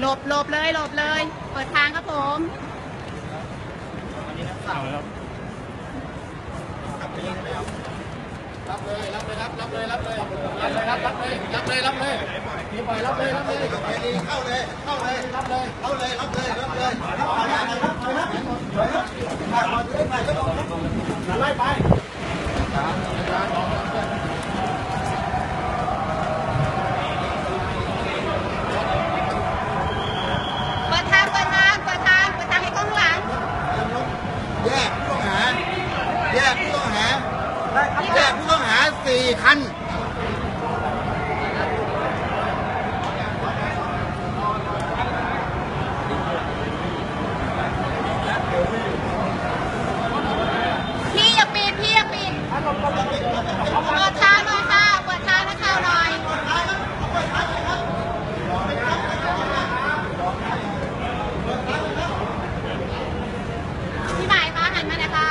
หลบหลบเลยหลบเลย เปิดทางครับผมรับเลยรับเลยรับรับเลยรับเลยรับเลยรับรับเลยรับเลยรับเลยนี่ปล่อยรับเลยรับเลยเข้าเลยเข้าเลยรับเลยเข้าเลยรับเลยรับเลยรับไปรับไปรับไล่ไป เปิดทางเปิดทางเปิดทางเปิดทางให้กล้องหลัง แยกผู้ต้องหา แยกผู้ต้องหาแยกผู้ต้องหาสี่คัน พี่อย่าปิดพี่อย่าปิดเปิดทางหน่อยค่ะเปิดทางนักข่าวหน่อยพี่หมายคะหันมาหน่อยค่ะ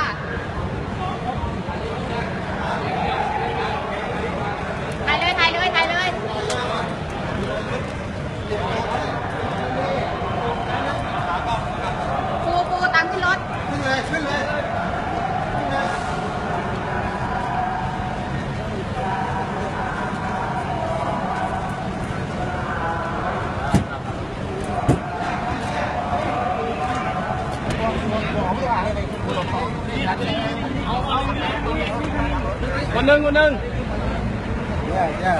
ถ่ายเลยถ่ายเลยถ่ายเลยปูปูตามขึ้นรถ ขึ้นเลยขึ้นเลย คนหนึ่งคนหนึ่งแยกแยก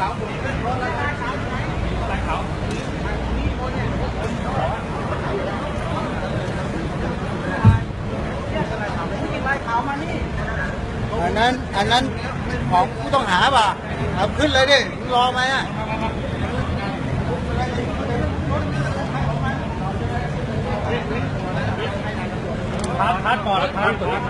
อันนั้นอันนั้นของผู้ต้องหาป่ะเอาขึ้นเลยดิรอไหมอะ พาร์ทพาร์ก่อนพาร์ทก่อน